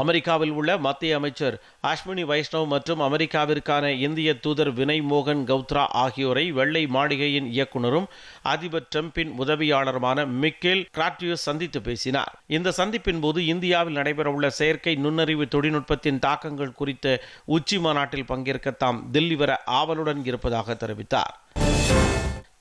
அமெரிக்காவில் உள்ள மத்திய அமைச்சர் அஸ்வினி வைஷ்ணவ் மற்றும் அமெரிக்காவிற்கான இந்திய தூதர் வினய் மோகன் கௌத்ரா ஆகியோரை வெள்ளை மாளிகையின் இயக்குநரும் அதிபர் டிரம்பின் உதவியாளருமான மிக்கேல் கிராட்டியூஸ் சந்தித்து பேசினார். இந்த சந்திப்பின் போது இந்தியாவில் நடைபெறவுள்ள செயற்கை நுண்ணறிவு தொழில்நுட்பத்தின் தாக்கங்கள் குறித்த உச்சி மாநாட்டில் பங்கேற்க தாம் தில்லி வர ஆவலுடன் இருப்பதாக தெரிவித்தார்.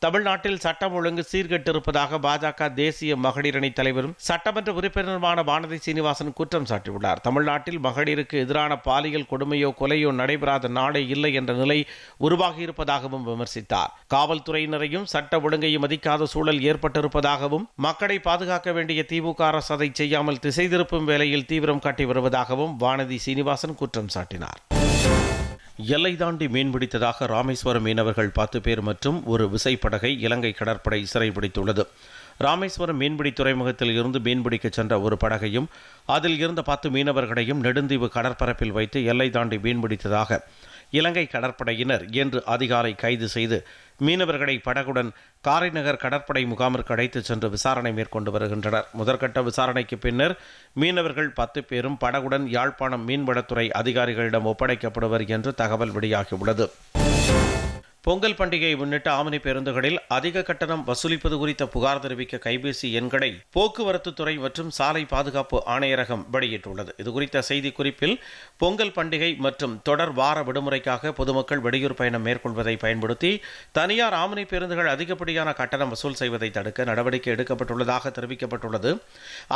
தமிழ்நாட்டில் சட்டம் ஒழுங்கு சீர்கெட்டிருப்பதாக பாஜக தேசிய மகளிர் அணி தலைவரும் சட்டமன்ற உறுப்பினருமான வானதி சீனிவாசன் குற்றம் சாட்டியுள்ளார். தமிழ்நாட்டில் மகளிருக்கு எதிரான பாலியல் கொடுமையோ கொலையோ நடைபெறாத நாடே இல்லை என்ற நிலை உருவாகியிருப்பதாகவும் விமர்சித்தார். காவல்துறையினரையும் சட்ட ஒழுங்கையும் மதிக்காத சூழல் ஏற்பட்டிருப்பதாகவும் மக்களை பாதுகாக்க வேண்டிய திமுக அரசு அதை செய்யாமல் திசை திருப்பும் வேலையில் தீவிரம் காட்டி வருவதாகவும் வானதி சீனிவாசன் குற்றம் சாட்டினார். எல்லை தாண்டி மீன்பிடித்ததாக ராமேஸ்வரம் மீனவர்கள் பத்து பேர் மற்றும் ஒரு விசைப்படகை இலங்கை கடற்படை சிறைபிடித்துள்ளது ராமேஸ்வரம் மீன்பிடி துறைமுகத்தில் இருந்து மீன்பிடிக்கச் சென்ற ஒரு படகையும் அதில் இருந்த பத்து மீனவர்களையும் நெடுந்தீவு கடற்பரப்பில் வைத்து எல்லை தாண்டி மீன்பிடித்ததாக இலங்கை கடற்படையினர் இன்று அதிகாலை கைது செய்து மீனவர்களை படகுடன் காரைநகர் கடற்படை முகாமிற்கு அழைத்துச் சென்று விசாரணை மேற்கொண்டு வருகின்றனர். முதற்கட்ட விசாரணைக்கு பின்னர் மீனவர்கள் பத்து பேரும் படகுடன் யாழ்ப்பாணம் மீன்வளத்துறை அதிகாரிகளிடம் ஒப்படைக்கப்படுவர் என்று தகவல் வெளியாகியுள்ளது. பொங்கல் பண்டிகையை முன்னிட்டு ஆமணி பேருந்துகளில் அதிக கட்டணம் வசூலிப்பது குறித்த புகார் தெரிவிக்க கைபேசி எண்களை போக்குவரத்து துறை மற்றும் சாலை பாதுகாப்பு ஆணையரகம் வெளியிட்டுள்ளது. இதுகுறித்த செய்தி குறிப்பில் பொங்கல் பண்டிகை மற்றும் தொடர் வார விடுமுறைக்காக பொதுமக்கள் வெளியூர் பயணம் மேற்கொள்வதை பயன்படுத்தி தனியார் ஆமணி பேருந்துகள் அதிகப்படியான கட்டணம் வசூல் செய்வதை தடுக்க நடவடிக்கை எடுக்கப்பட்டுள்ளதாக தெரிவிக்கப்பட்டுள்ளது.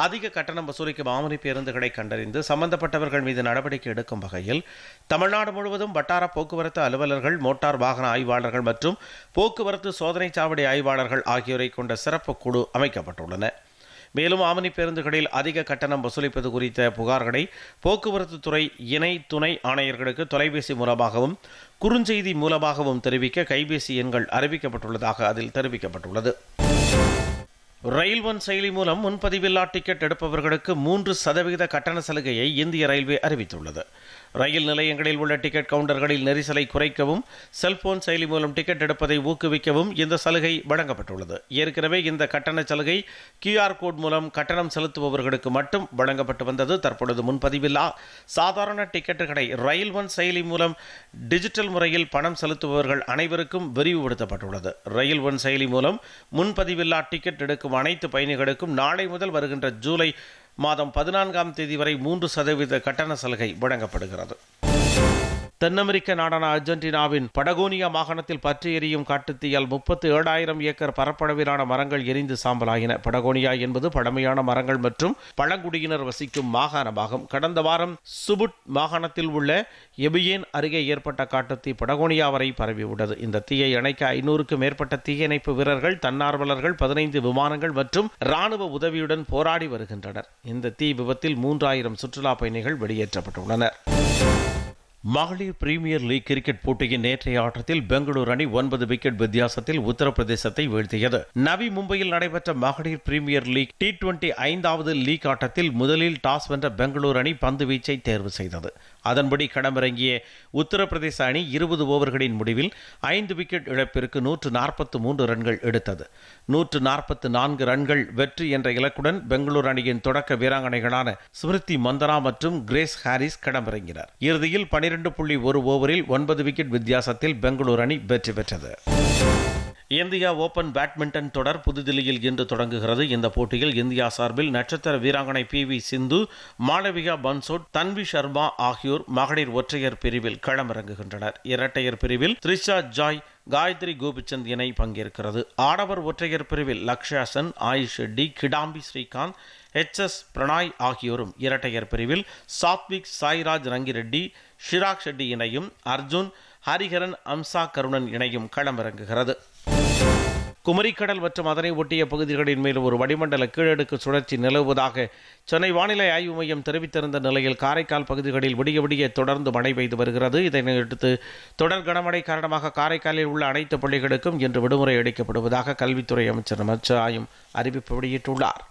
அதிக கட்டணம் வசூலிக்கும் ஆமணி பேருந்துகளை கண்டறிந்து சம்பந்தப்பட்டவர்கள் மீது நடவடிக்கை எடுக்கும் வகையில் தமிழ்நாடு முழுவதும் வட்டார போக்குவரத்து அலுவலர்கள் மோட்டார் வாகன ஆய்வாளர் ஆய்வாளர்கள் மற்றும் போக்குவரத்து சோதனை சாவடி ஆய்வாளர்கள் ஆகியோரை கொண்ட சிறப்பு குழு அமைக்கப்பட்டுள்ளன. மேலும் ஆமணி பேருந்துகளில் அதிக கட்டணம் வசூலிப்பது குறித்த புகார்களை போக்குவரத்து துறை இணை துணை ஆணையர்களுக்கு தொலைபேசி மூலமாகவும் குறுஞ்செய்தி மூலமாகவும் தெரிவிக்க கைபேசி எண்கள் அறிவிக்கப்பட்டுள்ளதாக அதில் தெரிவிக்கப்பட்டுள்ளது. ரயில் ஒன் செயலி மூலம் முன்பதிவில்லா டிக்கெட் எடுப்பவர்களுக்கு மூன்று சதவிகித கட்டண சலுகையை இந்திய ரயில்வே அறிவித்துள்ளது. ரயில் நிலையங்களில் உள்ள டிக்கெட் கவுண்டர்களில் நெரிசலை குறைக்கவும் செல்போன் செயலி மூலம் டிக்கெட் எடுப்பதை ஊக்குவிக்கவும் இந்த சலுகை வழங்கப்பட்டுள்ளது. ஏற்கனவே இந்த கட்டண சலுகை கியூஆர் கோட் மூலம் கட்டணம் செலுத்துபவர்களுக்கு மட்டும் வழங்கப்பட்டு வந்தது. தற்பொழுது முன்பதிவில்லா சாதாரண டிக்கெட்டுகளை ரயில் ஒன் செயலி மூலம் டிஜிட்டல் முறையில் பணம் செலுத்துபவர்கள் அனைவருக்கும் விரிவுபடுத்தப்பட்டுள்ளது. ரயில் ஒன் செயலி மூலம் முன்பதிவில்லா டிக்கெட் எடுக்கும் அனைத்து பயணிகளுக்கும் நாளை முதல் வருகின்ற ஜூலை மாதம் பதினான்காம் தேதி வரை மூன்று சதவீத கட்டண சலுகை வழங்கப்படுகிறது. தென் அமெரிக்க நாடான அர்ஜென்டினாவின் படகோனியா மாகாணத்தில் பற்றி எரியும் காட்டுத்தீயால் முப்பத்து ஏழாயிரம் ஏக்கர் பரப்பளவிலான மரங்கள் எரிந்து சாம்பலாயின படகோனியா என்பது பழமையான மரங்கள் மற்றும் பழங்குடியினர் வசிக்கும் மாகாணமாகும் கடந்த வாரம் சுபுட் மாகாணத்தில் உள்ள எபியேன் அருகே ஏற்பட்ட காட்டுத்தீ படகோனியா வரை பரவியுள்ளது இந்த தீயை அணைக்க ஐநூறுக்கும் மேற்பட்ட தீயணைப்பு வீரர்கள் தன்னார்வலர்கள் பதினைந்து விமானங்கள் மற்றும் ராணுவ உதவியுடன் போராடி வருகின்றனர். இந்த தீ விபத்தில் மூன்றாயிரம் சுற்றுலா பயணிகள் வெளியேற்றப்பட்டுள்ளனர். மகளிர் பிரீமியர் லீக் கிரிக்கெட் போட்டியின் நேற்றைய ஆட்டத்தில் பெங்களூரு அணி ஒன்பது விக்கெட் வித்தியாசத்தில் உத்தரப்பிரதேசத்தை வீழ்த்தியது. நவி மும்பையில் நடைபெற்ற மகளிர் பிரீமியர் லீக் டி டுவெண்டி ஐந்தாவது லீக் ஆட்டத்தில் முதலில் டாஸ் வென்ற பெங்களூரு அணி பந்து வீச்சை தேர்வு செய்தது. அதன்படி களமிறங்கிய உத்தரப்பிரதேச அணி இருபது ஓவர்களின் முடிவில் ஐந்து விக்கெட் இழப்பிற்கு நூற்று நாற்பத்து மூன்று ரன்கள் எடுத்தது. நூற்று நாற்பத்து நான்கு ரன்கள் வெற்றி என்ற இலக்குடன் பெங்களூரு அணியின் தொடக்க வீராங்கனைகளான ஸ்மிருதி மந்தனா மற்றும் கிரேஸ் ஹாரிஸ் களமிறங்கினர். இறுதியில் பனிரெண்டு புள்ளி ஒரு ஓவரில் ஒன்பது விக்கெட் வித்தியாசத்தில் பெங்களூரு அணி வெற்றி பெற்றது. இந்தியா ஓபன் பேட்மிண்டன் தொடர் புதுதில்லியில் இன்று தொடங்குகிறது. இந்த போட்டியில் இந்தியா சார்பில் நட்சத்திர வீராங்கனை பி வி சிந்து மாளவிகா பன்சோட் தன்வி சர்மா ஆகியோர் மகளிர் ஒற்றையர் பிரிவில் களமிறங்குகின்றனர். இரட்டையர் பிரிவில் த்ரிஷா ஜாய் காயத்ரி கோபிச்சந்த் இணை பங்கேற்கிறது. ஆடவர் ஒற்றையர் பிரிவில் லக்ஷயா சென் ஆயுஷ் ஷெட்டி கிடாம்பி ஸ்ரீகாந்த் எச் எஸ் பிரணாய் ஆகியோரும் இரட்டையர் பிரிவில் சாத்விக் சாய்ராஜ் ரங்கிரெட்டி ஷிராக் ஷெட்டி இணையும் அர்ஜுன் ஹரிஹரன் அம்சா கருணன் இணையும் களமிறங்குகிறது குமரிக்கடல் மற்றும் அதனை ஒட்டிய பகுதிகளின் மேல் ஒரு வடிமண்டல கீழடுக்கு சுழற்சி நிலவுவதாக சென்னை வானிலை ஆய்வு மையம் தெரிவித்திருந்த நிலையில் காரைக்கால் பகுதிகளில் விடிய விடிய தொடர்ந்து மழை பெய்து வருகிறது. இதனையடுத்து தொடர் கனமழை காரணமாக காரைக்காலில் உள்ள அனைத்து பள்ளிகளுக்கும் இன்று விடுமுறை அளிக்கப்படுவதாக கல்வித்துறை அமைச்சர் நமச்சிவாயம் அறிவிப்பு வெளியிட்டுள்ளார்.